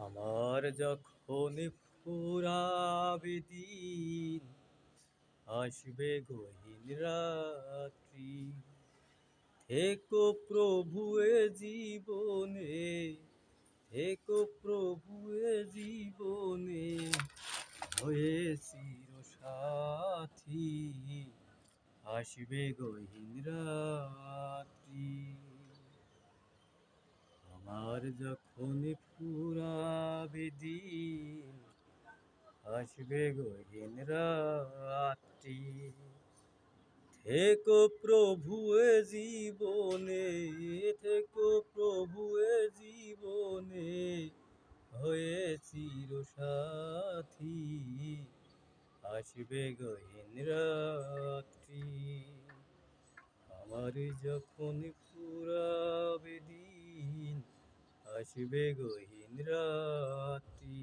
আমার যখন ফুরাবে দিন আসবে গহীন রাত্রি, থেকো প্রভু জীবনে, থেকো প্রভু জীবনে, হয়ে সাথী, আসবে গহীন রাত্রি। আমার যখন ফুরাবে দিন, আসবে গহীন রাত্রি। থেকো প্রভু জীবনে, থেকো প্রভু জীবনে, হয়ে চির সাথী। আসবে গহীন রাত্রি। আমার যখন আসবে গহীন রাত্রি